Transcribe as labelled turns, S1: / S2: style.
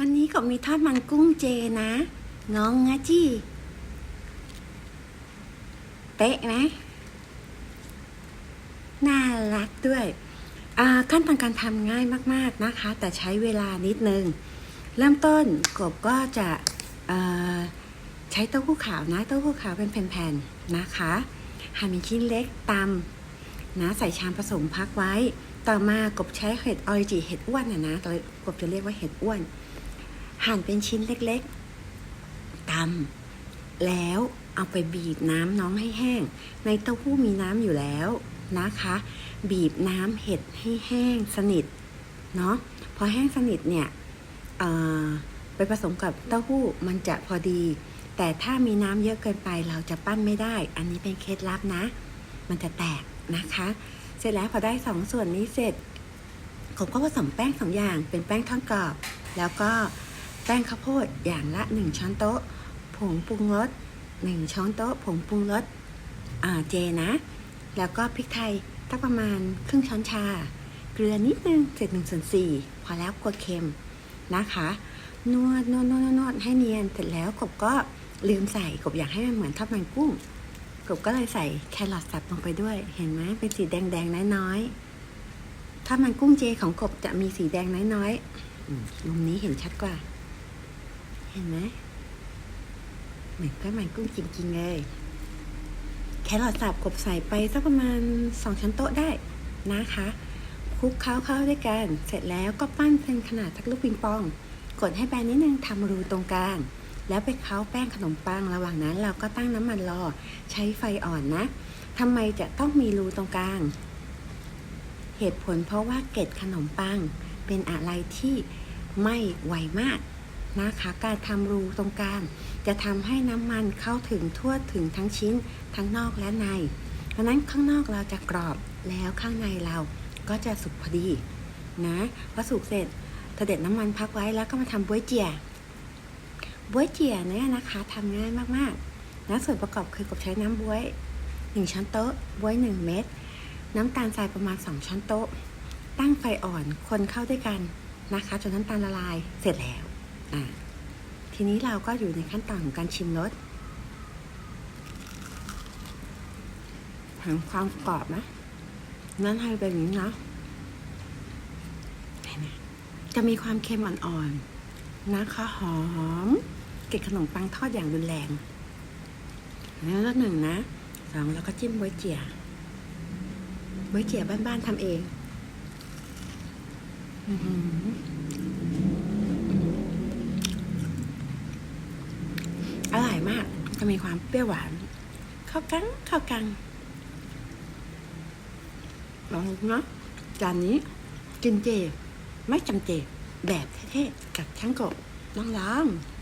S1: วันนี้ก็มีทอดมันกุ้งเจนะ น้องงะจี้เป๊ะไหมน่ารักด้วย ขั้นตอนการทำง่ายมาก ๆนะคะ แต่ใช้เวลานิดนึง เริ่มต้นกบก็จะใช้เต้าหู้ขาวนะเต้าหู้ขาวเป็นแผ่นๆนะคะหั่นเป็นชิ้นเล็กตำนะใส่ชามผสมพักไว้ ต่อมากบใช้เห็ดออริจิเห็ดอ้วนนะนะกบจะเรียกว่าเห็ดอ้วน หั่นเป็นชิ้นเล็กๆตำแล้วเอาไปบีบน้ำน้องให้แห้ง ในเต้าหู้มีน้ำอยู่แล้วนะคะ บีบน้ำเห็ดให้แห้งสนิทเนาะพอแห้งสนิทเนี่ยไปผสมกับเต้าหู้มันจะพอดี แต่ถ้ามีน้ำเยอะเกินไปเราจะปั้นไม่ได้ อันนี้เป็นเคล็ดลับนะ มันจะแตกนะคะ เสร็จแล้วพอได้สองส่วนนี้เสร็จผมก็ผสมแป้งสองอย่างเป็นแป้งทอดกรอบ แล้วก็ แป้งข้าวโพดอย่างละ 1 ช้อนโต๊ะ ผงปรุงรส1 ช้อนโต๊ะ ผงปรุงรสอ่าเจนะ แล้วก็พริกไทยตักประมาณครึ่งช้อนชา เกลือนิดนึงเศษหนึ่งส่วนสี่พอแล้วกลัวเค็มนะคะนวดนวดนวดนวดนวดให้เนียนเสร็จแล้วกบก็ลืมใส่กบอยากให้มันเหมือนทอดมันกุ้งกบก็เลยใส่แครอทสับลงไปด้วย เห็นไหมเป็นสีแดงแดงๆน้อยๆทอดมันกุ้งเจของกบจะมีสีแดงน้อยๆอืมมุมนี้เห็นชัดกว่าเห็นไหมเหมือนทอดมันกุ้งจริงๆเลย แครอทสับกบใส่ไปสักประมาณสองช้อนโต๊ะได้นะคะคลุกเค้าเข้าด้วยกัน เสร็จแล้วก็ปั้นเป็นขนาดทักลูกปิงปอง กดให้แบนนิดนึงทำรูตรงกลาง แล้วไปเค้าแป้งขนมปัง ระหว่างนั้นเราก็ตั้งน้ำมันรอ ใช้ไฟอ่อนนะทำไมจะต้องมีรูตรงกลาง เหตุผลเพราะว่าเกล็ดขนมปัง เป็นอะไรที่ไม่ไวมาก นะคะการทำรูตรงกลางจะทำให้น้ำมันเข้าถึงทั่วถึงทั้งชิ้นทั้งนอกและใน เพราะนั้นข้างนอกเราจะกรอบแล้วข้างในเราก็จะสุกพอดีนะพอสุกเสร็จเสด็จน้ำมันพักไว้แล้วก็มาทำบ๊วยเจียบ๊วยเจียเนี่ยนะคะทำง่ายมากๆนะส่วนประกอบคือกบใช้น้ำบ๊วยหนึ่งช้อนโต๊ะบ๊วยหนึ่งเม็ดน้ำตาลทรายประมาณสองช้อนโต๊ะ ตั้งไฟอ่อนคนเข้าด้วยกันนะคะจนน้ำตาลละลายเสร็จแล้ว อ่าทีนี้เราก็อยู่ในขั้นตอนของการชิมรสหางความกรอบนะนั่นให้เป็นอย่างนี้นะจะมีความเค็มอ่อนๆนะคะหอมเกล็ดขนมปังทอดอย่างรุนแรงแล้วก็หนึ่งนะสองแล้วก็จิ้มบวยเจี๋ยบวยเจี๋ยบ้านๆทำเอง อือหือ อ ร่อยมาก จะมีความเปรี้ยวหวานเข้ากันเข้ากันลองเนาะจานนี้กินเจ ไม่จำเจ แบบเท่ๆกับช่างกบน้องล้างๆ